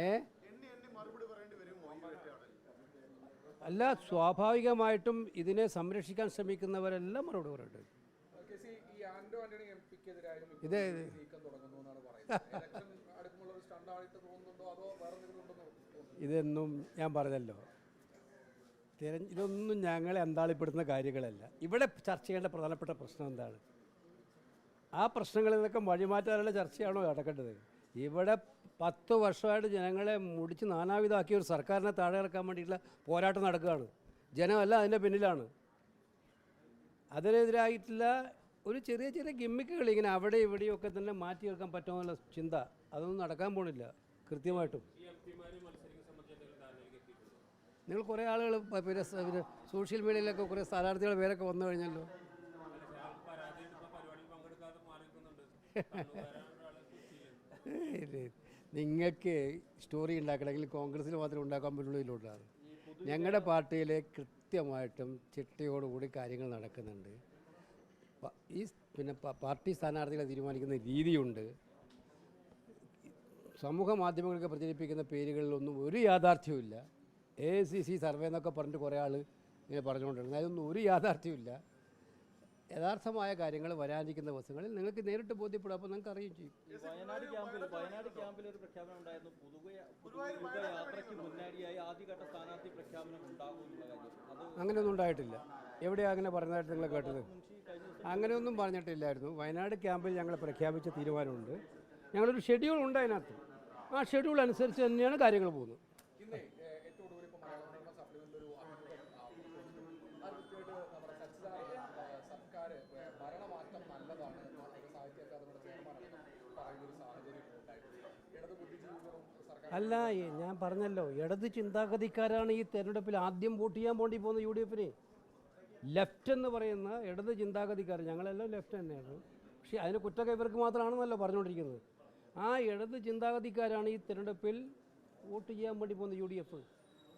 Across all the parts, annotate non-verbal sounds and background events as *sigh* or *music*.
ഏ? അല്ല സ്വാഭാവികമായിട്ടും ഇതിനെ സംരക്ഷിക്കാൻ ശ്രമിക്കുന്നവരെല്ലാം മറുപടി ഇപ്പോൾ ഇത് *laughs* ഇതൊന്നും ഞാൻ പറഞ്ഞല്ലോ. തിരഞ്ഞ ഇതൊന്നും ഞങ്ങളെ അന്താളിപ്പെടുന്ന കാര്യങ്ങളല്ല. ഇവിടെ ചർച്ച ചെയ്യേണ്ട പ്രധാനപ്പെട്ട പ്രശ്നം എന്താണ്? ആ പ്രശ്നങ്ങളിൽ നിന്നൊക്കെ വഴിമാറ്റാനുള്ള ചർച്ചയാണോ നടക്കേണ്ടത്? ഇവിടെ പത്ത് വർഷമായിട്ട് ജനങ്ങളെ മുടിച്ച് നാനാവിധമാക്കിയ ഒരു സർക്കാരിനെ താഴെ ഇറക്കാൻ വേണ്ടിയിട്ടുള്ള പോരാട്ടം നടക്കുകയാണ്. ജനമല്ല അതിന്റെ പിന്നിലാണ്. അതിനെതിരായിട്ടുള്ള ഒരു ചെറിയ ചെറിയ ഗിമ്മിക്കുകൾ ഇങ്ങനെ അവിടെ ഇവിടെയൊക്കെ തന്നെ മാറ്റി വെക്കാൻ പറ്റുമെന്നുള്ള ചിന്ത അതൊന്നും നടക്കാൻ പോണില്ല കൃത്യമായിട്ടും. നിങ്ങൾ കുറേ ആളുകൾ പിന്നെ പിന്നെ സോഷ്യൽ മീഡിയയിലൊക്കെ കുറേ സ്ഥാനാർത്ഥികൾ പേരൊക്കെ വന്നു കഴിഞ്ഞല്ലോ. *laughs* നിങ്ങൾക്ക് സ്റ്റോറി ഉണ്ടാക്കണമെങ്കിൽ കോൺഗ്രസ്സിൽ മാത്രമേ ഉണ്ടാക്കാൻ പറ്റുള്ളൂ ഇതിലോട്ടാണ് ഞങ്ങളുടെ പാർട്ടിയിൽ കൃത്യമായിട്ടും ചിട്ടയോടുകൂടി കാര്യങ്ങൾ നടക്കുന്നുണ്ട്. ഈ പിന്നെ പാർട്ടി സ്ഥാനാർത്ഥികളെ തീരുമാനിക്കുന്ന രീതിയുണ്ട്. സമൂഹ മാധ്യമങ്ങൾക്ക് പ്രചരിപ്പിക്കുന്ന പേരുകളിലൊന്നും ഒരു യാഥാർത്ഥ്യവുമില്ല എ സി സി സർവേ എന്നൊക്കെ പറഞ്ഞിട്ട് കുറേ ആൾ ഇങ്ങനെ പറഞ്ഞുകൊണ്ടിരുന്നത് അതൊന്നും ഒരു യാഥാർത്ഥ്യമില്ല യഥാർത്ഥമായ കാര്യങ്ങൾ വരാനിരിക്കുന്ന ദിവസങ്ങളിൽ നിങ്ങൾക്ക് നേരിട്ട് ബോധ്യപ്പെടും. അപ്പോൾ നിങ്ങൾക്ക് അറിയുകയും ചെയ്യും. വയനാട് ക്യാമ്പിൽ വയനാട് ക്യാമ്പിൽ ഒരു പ്രഖ്യാപനം ഉണ്ടായിരുന്നു. പുതുയുഗ യാത്രയ്ക്ക് മുന്നാടിയായി ആദ്യഘട്ട സ്ഥാനാർത്ഥി പ്രഖ്യാപനം ഉണ്ടാകും അങ്ങനെയൊന്നും ഉണ്ടായിട്ടില്ല. എവിടെയാണ് അങ്ങനെ പറഞ്ഞതായിട്ട് നിങ്ങൾ കേട്ടത്? അങ്ങനെയൊന്നും പറഞ്ഞിട്ടില്ലായിരുന്നു. വയനാട് ക്യാമ്പിൽ ഞങ്ങൾ പ്രഖ്യാപിച്ച തീരുമാനമുണ്ട്. ഞങ്ങളൊരു ഷെഡ്യൂൾ ഉണ്ട് അതിനകത്ത്. ആ ഷെഡ്യൂൾ അനുസരിച്ച് തന്നെയാണ് കാര്യങ്ങൾ പോകുന്നത്. അല്ല ഞാൻ പറഞ്ഞല്ലോ ഇടത് ചിന്താഗതിക്കാരാണ് ഈ തെരഞ്ഞെടുപ്പിൽ ആദ്യം വോട്ട് ചെയ്യാൻ വേണ്ടി പോകുന്ന യു ഡി എഫിന് ലെഫ്റ്റ് എന്ന് പറയുന്ന ഇടത് ചിന്താഗതിക്കാർ ഞങ്ങളെല്ലാം ലെഫ്റ്റ് തന്നെയാണ്. പക്ഷേ അതിന് കുറ്റമൊക്കെ ഇവർക്ക് മാത്രമാണെന്നല്ലോ പറഞ്ഞുകൊണ്ടിരിക്കുന്നത്. ആ ഇടത് ചിന്താഗതിക്കാരാണ് ഈ തെരഞ്ഞെടുപ്പിൽ വോട്ട് ചെയ്യാൻ വേണ്ടി പോകുന്ന യു ഡി എഫ്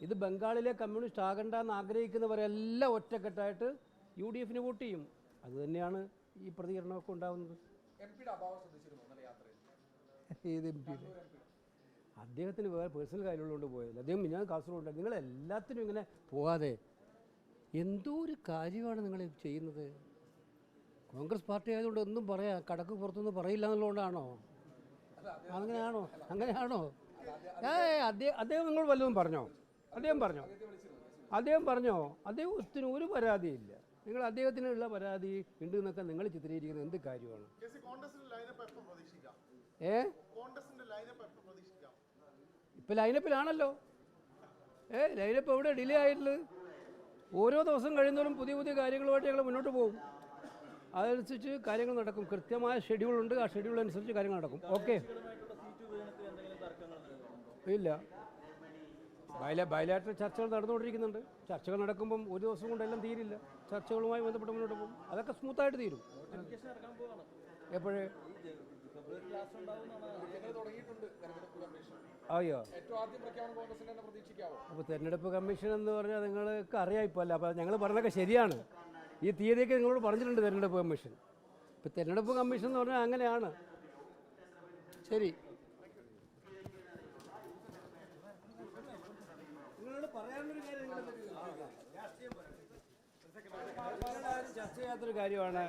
ഇത് ബംഗാളിലെ കമ്മ്യൂണിസ്റ്റ് ആകണ്ട എന്ന് ആഗ്രഹിക്കുന്നവരെല്ലാം ഒറ്റക്കെട്ടായിട്ട് യു ഡി എഫിന് വോട്ട് ചെയ്യും. അതുതന്നെയാണ് ഈ പ്രതികരണമൊക്കെ ഉണ്ടാകുന്നത് എം പിയുടെ അഭാവം ശ്രദ്ധിച്ചിരുന്നു യാത്രയിൽ? ഏത് എം പി അദ്ദേഹത്തിന് വേറെ പേഴ്സണൽ കാര്യമുള്ളതുകൊണ്ട് പോയത് അദ്ദേഹം ഞാൻ കാസർഗോഡ് നിങ്ങൾ എല്ലാത്തിനും ഇങ്ങനെ പോകാതെ എന്തോ ഒരു കാര്യമാണ് നിങ്ങൾ ചെയ്യുന്നത്? കോൺഗ്രസ് പാർട്ടി ആയതുകൊണ്ട് ഒന്നും പറയാ കടക്ക് പുറത്തൊന്നും പറയില്ല എന്നുള്ളതുകൊണ്ടാണോ? അങ്ങനെയാണോ? അങ്ങനെയാണോ? ഏ അദ്ദേഹം അദ്ദേഹം നിങ്ങൾ വല്ലതും പറഞ്ഞോ? അദ്ദേഹം പറഞ്ഞോ? അദ്ദേഹം പറഞ്ഞോ? അദ്ദേഹത്തിന് ഒരു പരാതിയില്ല. നിങ്ങൾ അദ്ദേഹത്തിനുള്ള പരാതി ഉണ്ട് എന്നൊക്കെ നിങ്ങൾ ചിത്രീകരിക്കുന്നത് എന്ത് കാര്യമാണ്? ഏഹ് ഏ? കോൺഗ്രസിന്റെ ലൈനപ്പ് പ്രതീക്ഷിക്കാം? ഇപ്പം ലൈനപ്പിലാണല്ലോ ഏ ലൈനപ്പ് എവിടെ ഡിലേ ആയിട്ടുള്ളത് ഓരോ ദിവസം കഴിയുന്നവരും പുതിയ പുതിയ കാര്യങ്ങളുമായിട്ട് ഞങ്ങൾ മുന്നോട്ട് പോകും. അതനുസരിച്ച് കാര്യങ്ങൾ നടക്കും. കൃത്യമായ ഷെഡ്യൂൾ ഉണ്ട്. ആ ഷെഡ്യൂൾ അനുസരിച്ച് കാര്യങ്ങൾ നടക്കും. ഓക്കെ ഇല്ല. ബയല ബയലാറ്റർ ചർച്ചകൾ നടന്നുകൊണ്ടിരിക്കുന്നുണ്ട്. ചർച്ചകൾ നടക്കുമ്പം ഒരു ദിവസം കൊണ്ടെല്ലാം തീരില്ല. ചർച്ചകളുമായി ബന്ധപ്പെട്ട് മുന്നോട്ട് പോകും. അതൊക്കെ സ്മൂത്തായിട്ട് തീരും. എപ്പോഴേ? അയ്യോ അപ്പൊ അപ്പോൾ തെരഞ്ഞെടുപ്പ് കമ്മീഷൻ എന്ന് പറഞ്ഞാൽ നിങ്ങൾക്ക് അറിയാം ഇപ്പോൾ അല്ല അപ്പോൾ ഞങ്ങൾ പറഞ്ഞതൊക്കെ ശരിയാണ് ഈ തീയതിയൊക്കെ നിങ്ങളോട് പറഞ്ഞിട്ടുണ്ട് തെരഞ്ഞെടുപ്പ് കമ്മീഷൻ ഇപ്പോൾ തെരഞ്ഞെടുപ്പ് കമ്മീഷൻ എന്ന് പറഞ്ഞാൽ അങ്ങനെയാണ് ശരി നിങ്ങളോട് പറയാനൊരു കാര്യം നിങ്ങൾ ചർച്ച ചെയ്യാത്തൊരു കാര്യമാണ്